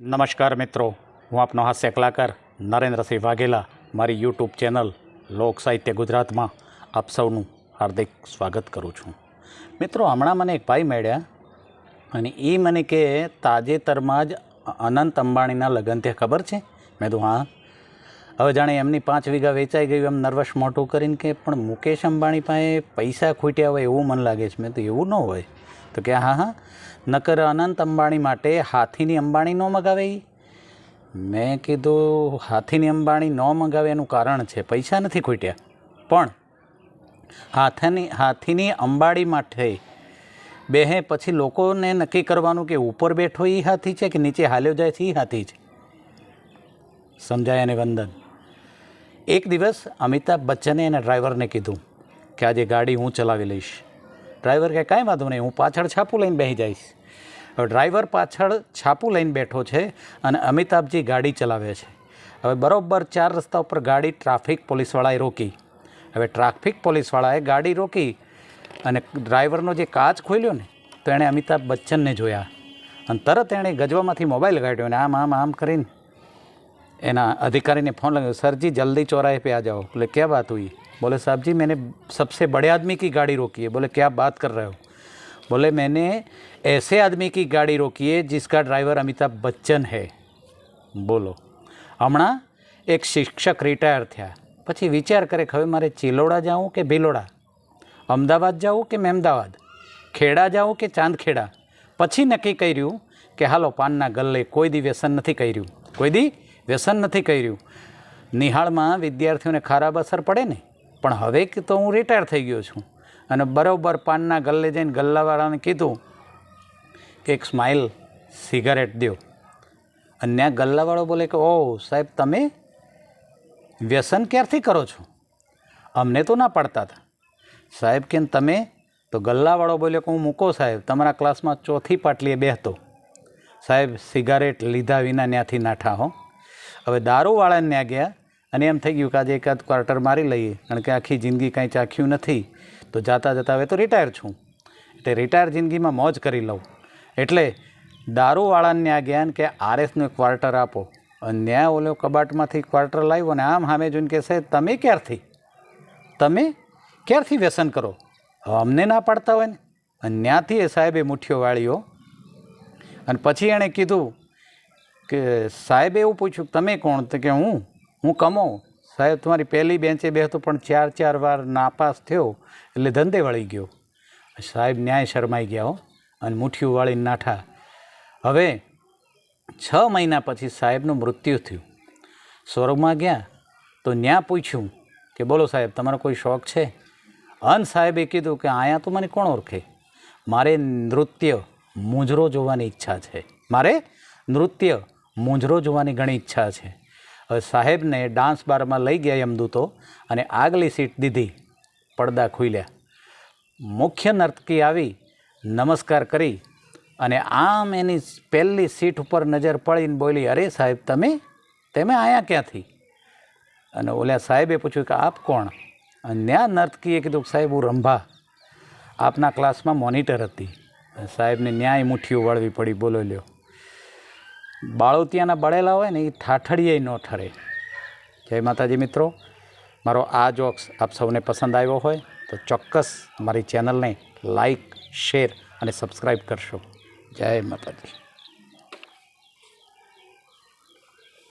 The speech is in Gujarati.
નમસ્કાર મિત્રો, હું આપનો હાસ્ય કલાકાર નરેન્દ્રસિંહ વાઘેલા. મારી યુટ્યુબ ચેનલ લોક સાહિત્ય ગુજરાતમાં આપ સૌનું હાર્દિક સ્વાગત કરું છું. મિત્રો, હમણાં મને એક ભાઈ મળ્યા અને એ મને કે તાજેતરમાં જ અનંત અંબાણીના લગ્ન ત્યાં ખબર છે? મેં તો હા હવે જાણે એમની પાંચ વીઘા વેચાઈ ગયું, એમ નર્વસ મોટું કરીને કે પણ મુકેશ અંબાણી પાસે પૈસા ખૂટ્યા હોય એવું મને લાગે છે. મેં તો એવું ન હોય. તો કે હા હા, નકર અનંત અંબાણી માટે હાથીની અંબાણી ન મગાવે એ મેં કીધું હાથીની અંબાણી ન મગાવે એનું કારણ છે, પૈસા નથી ખૂટ્યા. પણ હાથની, હાથીની અંબાડી માટે બેહે પછી લોકોને નક્કી કરવાનું કે ઉપર બેઠો એ હાથી છે કે નીચે હાલ્યો જાય છે એ હાથી છે. સમજાય અને વંદન? એક દિવસ અમિતાભ બચ્ચને એના ડ્રાઈવરને કીધું કે આજે ગાડી હું ચલાવી લઈશ. ડ્રાઈવર કે કાંઈ વાંધો નહીં, હું પાછળ છાપું લઈને બેસી જઈશ. હવે ડ્રાઈવર પાછળ છાપું લઈને બેઠો છે અને અમિતાભજી ગાડી ચલાવે છે. હવે બરોબર ચાર રસ્તા ઉપર ગાડી ટ્રાફિક પોલીસવાળાએ રોકી. હવે ટ્રાફિક પોલીસવાળાએ ગાડી રોકી અને ડ્રાઈવરનો જે કાચ ખોલ્યો ને, તો એણે અમિતાભ બચ્ચનને જોયા. અને તરત એણે ગજવામાંથી મોબાઈલ કાઢ્યો અને આમ આમ આમ કરીને એના अधिकारी फ़ोन लगाया सर जी जल्दी चौराहे पे आ जाओ बोले क्या बात हुई बोले साहब जी मैंने सबसे बड़े आदमी की गाड़ी रोकी है बोले क्या बात कर रहे हो बोले मैंने ऐसे आदमी की गाड़ी रोकी है जिसका ड्राइवर अमिताभ बच्चन है બોલો હમણાં એક શિક્ષક રિટાયર થયા પછી વિચાર કરે કે હવે મારે ચિલોડા જાઉં કે ભિલોડા અમદાવાદ જાઉં કે મહેમદાવાદ ખેડા જાઉં કે ચાંદખેડા પછી નક્કી કર્યું કે હાલો પાનના ગલ્લે કોઈ દી વ્યસન નથી કર્યું કોઈ દી વ્યસન નથી કર્યું. નિહાળમાં વિદ્યાર્થીઓને ખરાબ અસર પડે ને? પણ હવે તો હું રિટાયર થઈ ગયો છું. અને બરાબર પાનના ગલ્લે જઈને ગલ્લાવાળાને કીધું કે એક સ્માઇલ સિગારેટ દો અને ત્યાં ગલ્લાવાળો બોલે કે ઓ સાહેબ, તમે વ્યસન ક્યારથી કરો છો? અમને તો ના પાડતા હતા. સાહેબ કેમ તમે? તો ગલ્લાવાળો બોલ્યો કે, હું મૂકો, સાહેબ, તમારા ક્લાસમાં ચોથી પાટલીએ બેહતો. સાહેબ સિગારેટ લીધા વિના ત્યાંથી નાઠા હો હવે દારૂવાળાને ત્યાં ગયા અને એમ થઈ ગયું કે આજે એકાદ ક્વાર્ટર મારી લઈએ. કારણ કે આખી જિંદગી કાંઈ ચાખ્યું નથી. તો જાતા જતા હવે તો રિટાયર છું. એટલે રિટાયર જિંદગીમાં મોજ કરી લઉં. એટલે દારૂવાળાને ત્યાં ગયા ને કે આરએસનું ક્વાર્ટર આપો. અને ત્યાં ઓલો કબાટમાંથી ક્વાર્ટર લાવ્યો અને આમ સામે જોઈને કહેશે તમે ક્યારથી? તમે ક્યારથી વ્યસન કરો? અમને ના પાડતા હોય ને. અને ત્યાંથી એ સાહેબે મુઠ્ઠીઓ વાળ્યો અને પછી એણે કીધું કે સાહેબ એવું પૂછ્યું, તમે કોણ? તો કે હું હું કમો સાહેબ, તમારી પહેલી બેન્ચે બેસતો પણ ચાર ચાર વાર નાપાસ થયો, એટલે ધંધે વળી ગયો. સાહેબ ન્યાય શરમાઈ ગયા હો, અને મુઠ્ઠીઓ વાળીને નાઠા. હવે છ મહિના પછી સાહેબનું મૃત્યુ થયું. સ્વર્ગમાં ગયા, તો ન્યા પૂછ્યું કે, બોલો સાહેબ, તમારો કોઈ શોખ છે? અન સાહેબે કીધું કે અહીંયા તો મને કોણ ઓળખે? મારે નૃત્ય મુજરો જોવાની ઈચ્છા છે. મારે નૃત્ય મૂંઝરો જોવાની ઘણી ઈચ્છા છે. હવે સાહેબને ડાન્સ બારમાં લઈ ગયા યમદૂતો અને આગલી સીટ દીધી, પડદા ખુલ્યા. મુખ્ય નર્તકી આવી, નમસ્કાર કરી અને આમ એની પહેલી સીટ ઉપર નજર પડીને બોલી, અરે સાહેબ, તમે? તમે આયા ક્યાંથી? અને ઓલા સાહેબે પૂછ્યું કે, આપ કોણ? અને ત્યાં નર્તકીએ કીધું સાહેબ, હું રંભા. આપના ક્લાસમાં મોનિટર હતી. સાહેબને ન્યાય મુઠ્ઠીઓ વળવી પડી, બોલો લ્યો. બાળોતિયાના બળેલા હોય ને એ ઠાઠડીએ ન ઠરે. જય માતાજી મિત્રો. મારો આ જોક્સ આપ સૌને પસંદ આવ્યો હોય તો ચોક્કસ મારી ચેનલને લાઈક, શેર અને સબસ્ક્રાઈબ કરશો. જય માતાજી.